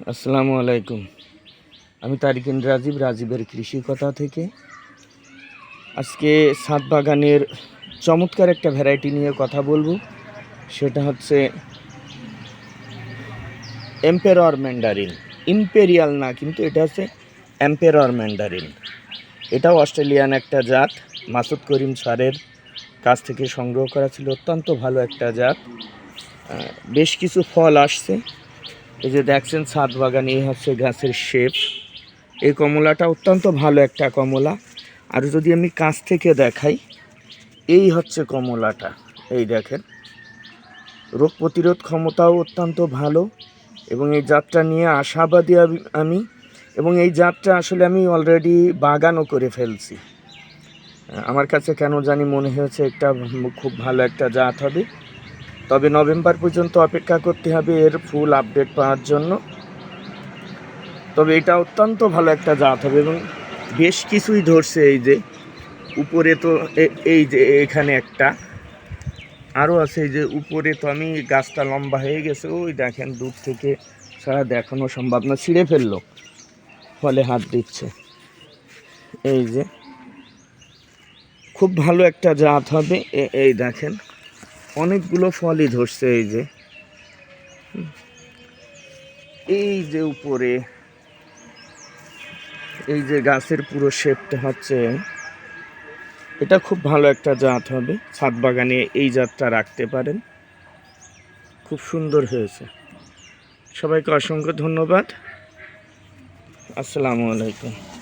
আসসালামু আলাইকুম। আমি তারিকিন রাজীব রাজীবের কৃষি কথা থেকে। আজকে সাত বাগানের চমৎকার একটা ভ্যারাইটি নিয়ে কথা বলব। সেটা হচ্ছে এম্পেরর ম্যান্ডারিন ইম্পেরিয়াল না, কিন্তু এটা হচ্ছে এম্পেরর ম্যান্ডারিন এটাও অস্ট্রেলিয়ান একটা জাত। মাসুদ করিম স্যারের কাছ থেকে সংগ্রহ করা ছিল। অত্যন্ত ভালো একটা জাত। বেশ কিছু ফল আসছে। এই যে দেখছেন, ছাদ বাগান, এই হচ্ছে গাছের শেপ। এই কমলাটা অত্যন্ত ভালো একটা কমলা। আর যদি আমি কাছ থেকে দেখাই, এই হচ্ছে কমলাটা। এই দেখেন, রোগ প্রতিরোধ ক্ষমতাও অত্যন্ত ভালো এবং এই জাতটা নিয়ে আশাবাদী আমি- এবং এই জাতটা আসলে আমি অলরেডি বাগানও করে ফেলছি। আমার কাছে কেন জানি মনে হয়েছে, একটা খুব ভালো একটা জাত হবে। তবে নভেম্বর পর্যন্ত অপেক্ষা করতে হবে এর ফুল আপডেট পাওয়ার জন্য। তবে এটা অত্যন্ত ভালো একটা জাত হবে এবং বেশ কিছুই ধরছে এই যে, উপরে তো এই যে এখানে একটা। আরও আছে এই যে উপরে তো আমি গাছটা লম্বা হয়ে গেছে, ওই দেখেন দূর থেকে সারা দেখানো সম্ভব না, ছিঁড়ে ফেলল, ফলে হাত দিচ্ছে। এই যে, খুব ভালো একটা জাত হবে এই দেখেন। অনেকগুলো ফলই ধরছে এই যে। এই যে উপরে, এই যে গাছের পুরো শেপটা হচ্ছে, এটা খুব ভালো একটা জাত হবে। ছাদ বাগানে এই জাতটা রাখতে পারেন। খুব সুন্দর হয়েছে। সবাইকে অসংখ্য ধন্যবাদ। আসসালামু আলাইকুম।